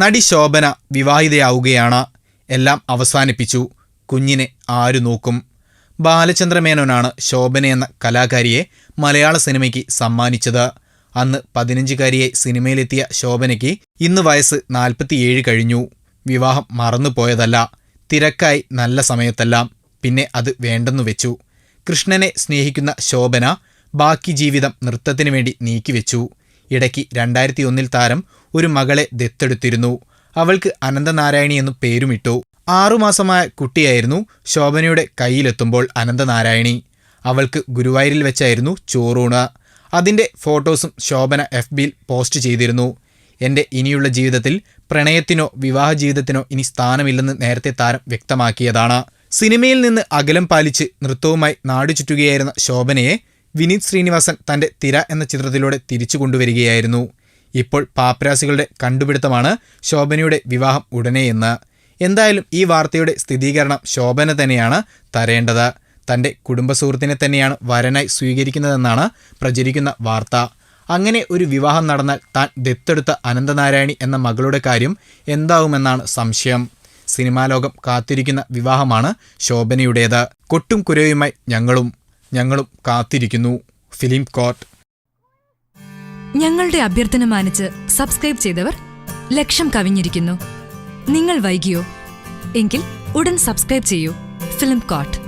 നടി ശോഭന വിവാഹിതയാവുകയാണ്. എല്ലാം അവസാനിപ്പിച്ചു. കുഞ്ഞിനെ ആരു നോക്കും? ബാലചന്ദ്രമേനോനാണ് ശോഭന എന്ന കലാകാരിയെ മലയാള സിനിമയ്ക്ക് സമ്മാനിച്ചത്. അന്ന് പതിനഞ്ചുകാരിയെ സിനിമയിലെത്തിയ ശോഭനയ്ക്ക് ഇന്ന് വയസ്സ് നാൽപ്പത്തിയേഴ് കഴിഞ്ഞു. വിവാഹം മറന്നുപോയതല്ല. തിരക്കായി നല്ല സമയത്തെല്ലാം പിന്നെ അത് വേണ്ടെന്നു വെച്ചു. കൃഷ്ണനെ സ്നേഹിക്കുന്ന ശോഭന ബാക്കി ജീവിതം നൃത്തത്തിനു വേണ്ടി നീക്കിവെച്ചു. ഇടയ്ക്ക് രണ്ടായിരത്തി ഒന്നിൽ താരം ഒരു മകളെ ദത്തെടുത്തിരുന്നു. അവൾക്ക് അനന്തനാരായണി എന്നു പേരുമിട്ടു ആറുമാസമായ കുട്ടിയായിരുന്നു ശോഭനയുടെ കയ്യിലെത്തുമ്പോൾ അനന്തനാരായണി. അവൾക്ക് ഗുരുവായൂരിൽ വെച്ചായിരുന്നു ചോറൂണ. അതിന്റെ ഫോട്ടോസും ശോഭന എഫ് ബിയിൽ പോസ്റ്റ് ചെയ്തിരുന്നു. എന്റെ ഇനിയുള്ള ജീവിതത്തിൽ പ്രണയത്തിനോ വിവാഹ ജീവിതത്തിനോ ഇനി സ്ഥാനമില്ലെന്ന് നേരത്തെ താരം വ്യക്തമാക്കിയതാണ്. സിനിമയിൽ നിന്ന് അകലം പാലിച്ച് നൃത്തവുമായി നാടു ചുറ്റുകയായിരുന്ന ശോഭനയെ വിനീത് ശ്രീനിവാസൻ തന്റെ തിര എന്ന ചിത്രത്തിലൂടെ തിരിച്ചു കൊണ്ടുവരികയായിരുന്നു. ഇപ്പോൾ പാപ്പരാസികളുടെ കണ്ടുപിടുത്തമാണ് ശോഭനയുടെ വിവാഹം ഉടനെയെന്ന് എന്തായാലും ഈ വാർത്തയുടെ സ്ഥിരീകരണം ശോഭന തന്നെയാണ് തരേണ്ടത്. തന്റെ കുടുംബസുഹൃത്തിനെ തന്നെയാണ് വരനായി സ്വീകരിക്കുന്നതെന്നാണ് പ്രചരിക്കുന്ന വാർത്ത. അങ്ങനെ ഒരു വിവാഹം നടന്നാൽ താൻ ദത്തെടുത്ത അനന്തനാരായണി എന്ന മകളുടെ കാര്യം എന്താവുമെന്നാണ് സംശയം. സിനിമാലോകം കാത്തിരിക്കുന്ന വിവാഹമാണ് ശോഭനയുടേത്. കൊട്ടും കുരയുമായി ഞങ്ങളും. ഞങ്ങളും കാത്തിരിക്കുന്നു. Film court. ഞങ്ങളുടെ അഭ്യർത്ഥന മാനിച്ച് സബ്സ്ക്രൈബ് ചെയ്തവർ ലക്ഷം കവിഞ്ഞിരിക്കുന്നു. നിങ്ങൾ വൈകിയോ? എങ്കിൽ ഉടൻ സബ്സ്ക്രൈബ് ചെയ്യൂ. Film coat